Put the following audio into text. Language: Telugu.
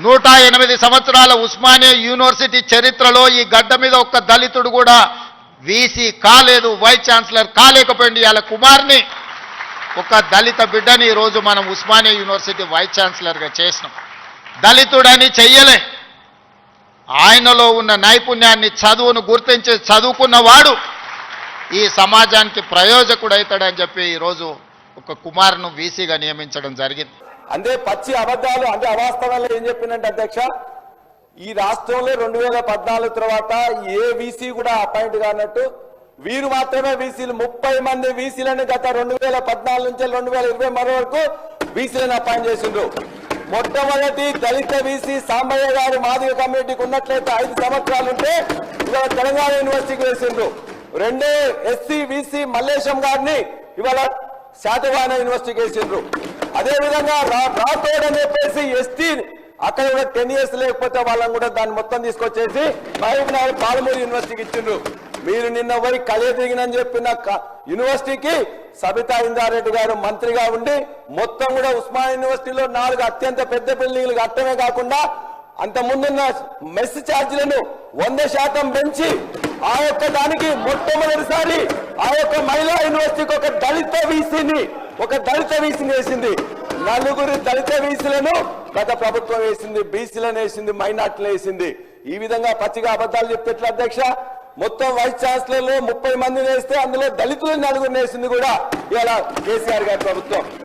నూట ఎనిమిది సంవత్సరాల ఉస్మానియా యూనివర్సిటీ చరిత్రలో ఈ గడ్డ మీద ఒక్క దళితుడు కూడా వీసీ కాలేదు వైస్ ఛాన్సలర్ కాలేకపోయింది వాళ్ళ కుమార్ని. ఒక దళిత బిడ్డని ఈరోజు మనం ఉస్మానియా యూనివర్సిటీ వైస్ ఛాన్సలర్గా చేసినాం. దళితుడని చెయ్యలే. ఆయనలో ఉన్న నైపుణ్యాన్ని చదువును గుర్తించి చదువుకున్నవాడు ఈ సమాజానికి ప్రయోజకుడవుతాడని చెప్పి ఈరోజు ఒక కుమార్ను వీసీగా నియమించడం జరిగింది. అంటే పచ్చి అబద్ధాలు అంటే అవాస్తవాలు ఏం చెప్పిందంటే అధ్యక్ష ఈ రాష్ట్రంలో రెండు వేల పద్నాలుగు తర్వాత ఏ వీసీ కూడా అపాయింట్ కానట్టు వీరు మాత్రమే వీసీలు ముప్పై మంది వీసీలను గత రెండు వేల పద్నాలుగు నుంచి రెండు వేల ఇరవై మరో వరకు వీసీలను అపాయింట్ చేసిండ్రు. మొట్టమొదటి దళిత వీసీ సాంబయ్య గారు మాదిగ కమిటీకి ఉన్నట్లయితే ఐదు సంవత్సరాలు ఉంటే ఇవాళ తెలంగాణ యూనివర్సిటీకి వేసిండ్రు. రెండే ఎస్సీ వీసీ మల్లేశం గారిని ఇవాళ శాతవాహన యూనివర్సిటీకి వేసిండ్రు. అదే విధంగా రా- రాథోడ్ అని చెప్పేసి ఎస్టీ అక్కడ కూడా టెన్ ఇయర్స్ లేకపోతే వాళ్ళని కూడా దాన్ని మొత్తం తీసుకొచ్చేసి మహబూబ్ నగర్ పాలమూరు యూనివర్సిటీకి ఇచ్చిండ్రు. మీరు నిన్న పోయి కలే దిగినని చెప్పిన యూనివర్సిటీకి సబితా ఇందారెడ్డి గారు మంత్రిగా ఉండి మొత్తం కూడా ఉస్మాన్ యూనివర్సిటీలో నాలుగు అత్యంత పెద్ద బిల్డింగ్లు కట్టమే కాకుండా అంత ముందున్న మెస్ ఛార్జీలను వంద శాతం పెంచి ఆ యొక్క దానికి మొట్టమొదటిసారి ఆ యొక్క మహిళా యూనివర్సిటీకి ఒక దళిత వీసీని ఒక దళిత వీసీని వేసింది. నలుగురు దళిత వీసీలను గత ప్రభుత్వం వేసింది బీసీలను వేసింది మైనార్టీలు వేసింది. ఈ విధంగా పచ్చిగా అబద్ధాలు చెప్తే అధ్యక్ష మొత్తం వైస్ ఛాన్సలర్లు ముప్పై మందిని వేస్తే అందులో దళితులు నలుగురిని వేసింది కూడా ఇలా కేసీఆర్ గారి ప్రభుత్వం.